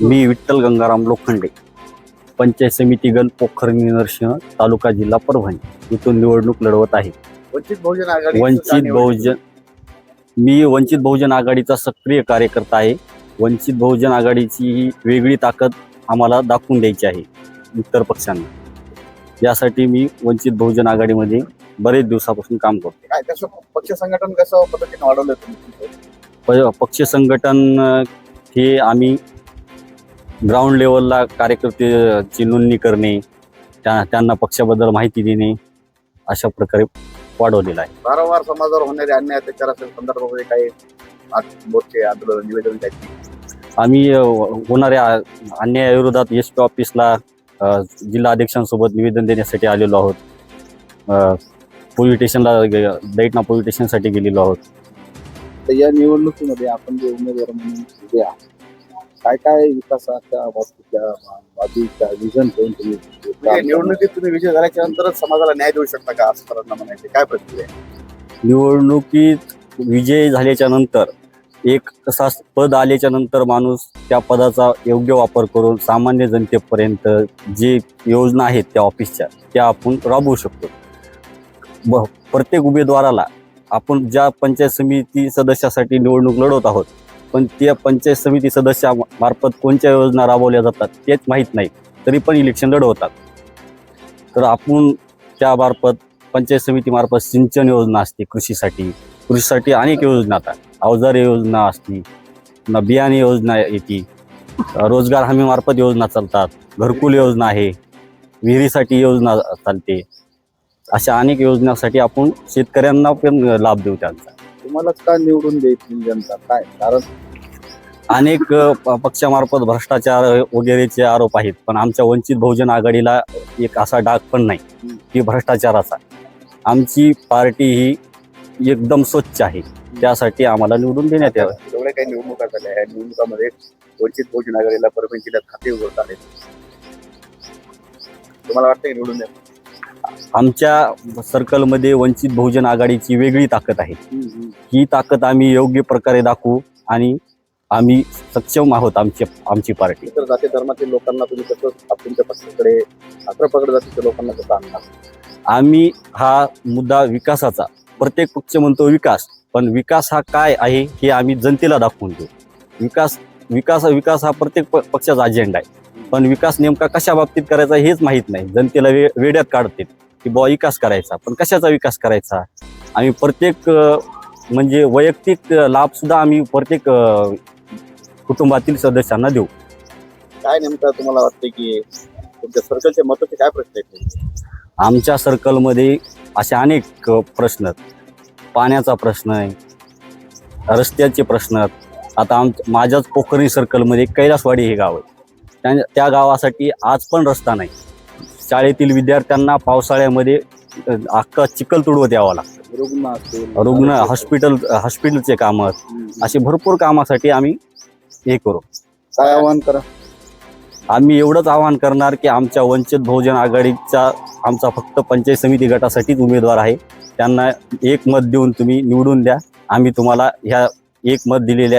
मी विठ्ठल गंगाराम लोखंडे. पंचायत समिती गण पोखरणी नरसिंह तालुका जिल्हा परभणी. इथून निवडणूक लढवत आहे. वंचित बहुजन आघाडी वंचित बहुजन मी वंचित बहुजन आघाडीचा सक्रिय कार्यकर्ता आहे. वंचित बहुजन आघाडीची ही वेगळी ताकद आम्हाला दाखवून द्यायची आहे. इतर पक्षांना. यासाठी मी वंचित बहुजन आघाडीमध्ये बरेच दिवसापासून काम करतो काय कसं पक्ष संघटन कसं पद्धतीने वाढवलं तुम्ही? प- पक्ष संघटन अ, हे आम्ही ग्राउंड लेवलला कार्यकर्त्याची नोंदणी करणे त्या त्यांना पक्षाबद्दल माहिती देणे अशा प्रकारे वाढवलेलं आहे. वारंवार समाजावर होणारे अन्याय संदर्भामध्ये काही मोर्चे आंदोलन निवेदन आम्ही होणाऱ्या अन्यायाविरोधात एस पी ऑफिसला जिल्हा अध्यक्षांसोबत निवेदन देण्यासाठी आलेलो आहोत. पोलीस स्टेशनला दैटना पोलीस स्टेशनसाठी गेलेलो आहोत. तर या निवडणुकीमध्ये आपण जे उमेदवार म्हणून काय काय विकासाच्या बाबतीतल्या बाबीच्या विजन ठेवून तुम्ही म्हणजे निवडणुकीत तुम्ही विजय झाल्याच्या नंतरच समाजाला न्याय देऊ शकता का असं सरांना म्हणायचे काय प्रतिक्रिया आहे? निवडणुकीत विजय झाल्याच्यानंतर एक कसा पद आल्याच्यानंतर माणूस त्या पदाचा योग्य वापर करून सामान्य जनतेपर्यंत जे योजना आहेत त्या ऑफिसच्या त्या आपण राबवू शकतो. ब प्रत्येक उमेदवाराला आपण ज्या पंचायत समिती सदस्यासाठी निवडणूक लढवत आहोत पण त्या पंचायत समिती सदस्या मार्फत कोणत्या योजना राबवल्या जातात तेच माहीत नाही तरी पण इलेक्शन लढवतात. तर आपण त्यामार्फत पंचायत समितीमार्फत सिंचन योजना असते कृषीसाठी. कृषीसाठी अनेक योजना आता. अवजार योजना असते पुन्हा बियाणे योजना येते. रोजगार हमीमार्फत योजना चालतात. घरकुल योजना आहे. विहिरीसाठी योजना चालते. अशा अनेक योजनासाठी आपण शेतकऱ्यांना पण लाभ देऊ त्यांचा. तुम्हालाच का निवडून द्यायची जनता? काय? कारण अनेक अ, पक्षामार्फत भ्रष्टाचार वगैरेचे आरोप आहेत पण आमच्या वंचित बहुजन आघाडीला एक असा डाग पण नाही की भ्रष्टाचाराचा. आमची पार्टी ही एकदम स्वच्छ आहे त्यासाठी आम्हाला निवडून देण्यात यावं. एवढ्या काही निवडणुका झाल्या या निवडणुकामध्ये वंचित बहुजन आघाडीला परभणी जिल्ह्यात खाते उघडत आहेत. तुम्हाला वाटतं की निवडून द्या आमच्या सर्कलमध्ये वंचित बहुजन आघाडीची वेगळी ताकद आहे. ही ताकद आम्ही योग्य प्रकारे दाखवू आणि आम्ही सक्षम आहोत आमची आमची पार्टी. इतर जाती धर्मातील लोकांना तुम्ही कसं तुमच्या पक्षाकडे अग्रपगड जातीच्या लोकांना कसं आणणार? आम्ही हा मुद्दा विकासाचा प्रत्येक पक्ष म्हणतो विकास पण विकास हा काय आहे हे आम्ही जनतेला दाखवून देऊ. विकास विकास विकास हा प्रत्येक पक्षाचा अजेंडा आहे. पण विकास नेमका कशा बाबतीत करायचा हेच माहीत नाही. जनतेला वे वेड्यात काढते की बुवा विकास करायचा. पण कशाचा विकास करायचा? आम्ही प्रत्येक म्हणजे वैयक्तिक लाभ सुद्धा आम्ही प्रत्येक कुटुंबातील सदस्यांना देऊ. काय नेमकं तुम्हाला वाटतं की तुमच्या सर्कलचे महत्त्वाचे काय प्रश्न आहेत? आमच्या सर्कलमध्ये असे अनेक प्रश्न आहेत. पाण्याचा प्रश्न आहे रस्त्याचे प्रश्न आहेत. आता आम माझ्याच पोखरी सर्कलमध्ये कैलासवाडी हे गाव आहे. त्या त्या गावासाठी आज पण रस्ता नाही. शाळेतील विद्यार्थ्यांना पावसाळ्यामध्ये अख्खा चिखल तुडवत यावं लागतं. रुग्ण रुग्ण हॉस्पिटल हॉस्पिटलचे कामं. असे भरपूर कामासाठी आम्ही हे करू. काय आव्हान करा? आम्ही एवढंच आवाहन करणार की आमच्या वंचित बहुजन आघाडीचा आमचा फक्त पंचायत समिती गटासाठीच उमेदवार आहे. त्यांना एक मत देऊन तुम्ही निवडून द्या. आम्ही तुम्हाला ह्या एक मत दिलेल्या